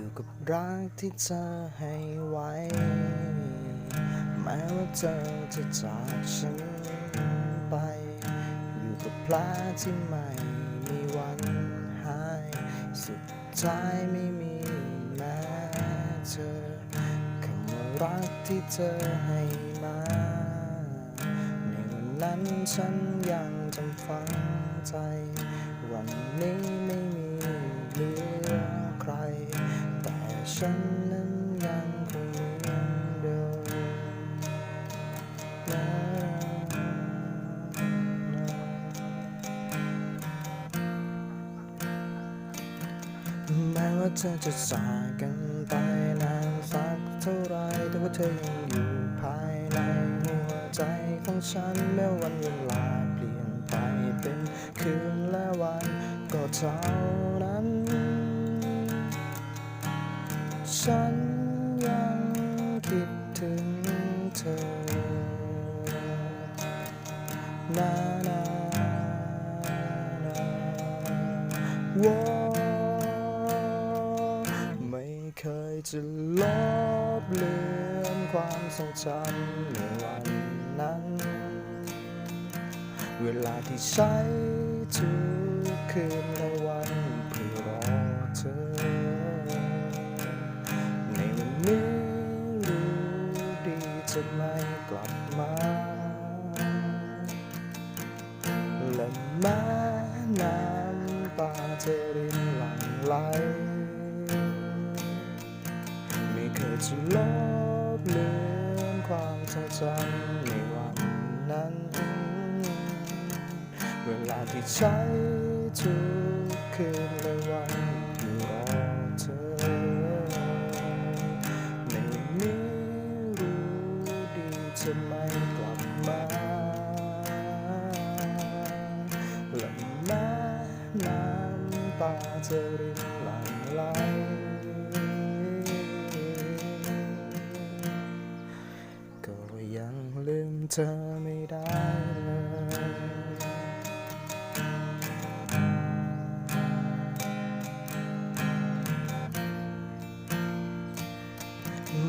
อยู่กับรักที่เธอให้ไว้ แม้ว่าเธอจะจากฉันไป อยู่กับแผลที่ไม่มีวันหาย สุดท้ายไม่มีแม้เธอคำว่ารักที่เธอให้มา ในวันนั้นฉันยังจำฝังใจ วันนี้ไม่มี ฉันนั้นยังคงเหมือนเดิมนะแม้ว่าเธอจะจากกันไปนานสักเท่าไรแต่ว่าเธอยังอยู่ภายในหัวใจของฉันแม้วันเวลาเปลี่ยนไปเป็นคืนและวันก็เท่านั้น ฉันยังคิดถึงเธอนานานาวไม่เคยจะลบเลือนความทรงจำในวันนั้น เวลาที่ใช้ทุกคืนและวัน นวันนี้รู้ดีจะไม่กลับมา และแม้น้ำตาจะรินหลั่งไหล ไม่เคยจะลบเลือนความทรงจำในวันนั้น เวลาที่ใช้ทุกคืนและวัน จะไม่กลับมาและแม้น้ำตาจะรินหลั่งไหลก็ยังลืมเธอไม่ได้เลย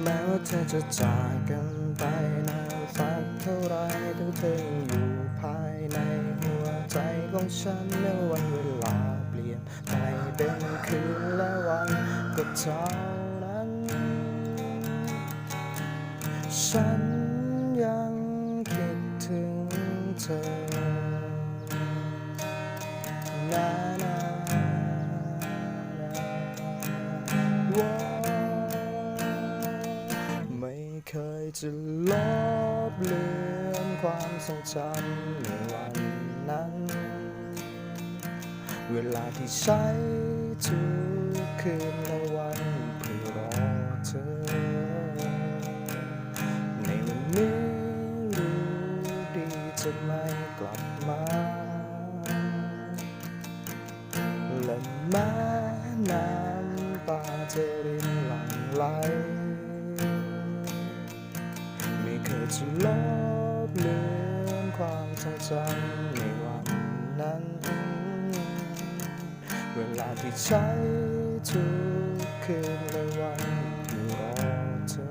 ม้ว่าเธอจะจากกันไปนานสักเท่าไรแต่เธอยังอยู่ภายในหัวใจของฉันเมื่อวันเวลาเปลี่ยนไปเป็นคืนและวันก็เท่านั้น ฉันยังคิดถึงเธอนานาโว้ จะลบเลือนความทรงจำในวันนั้น เวลาที่ใช้ทุกคืนและวันเพื่อรอเธอ ในวันนี้รู้ดีจะไม่กลับมา และแม้น้ำตาจะรินหลั่งไหล จะลบเลือนความทรงจำในวันนั้น เวลาที่ใช้ทุกคืนและวันอยู่รอเธอ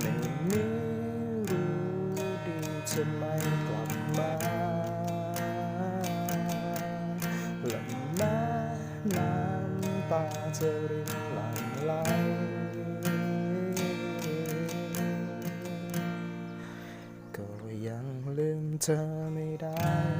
ในวันนี้รู้ดีจะไม่กลับมาและแม้น้ำตาจะรินหลั่งไหล เธอไม่ได้เลย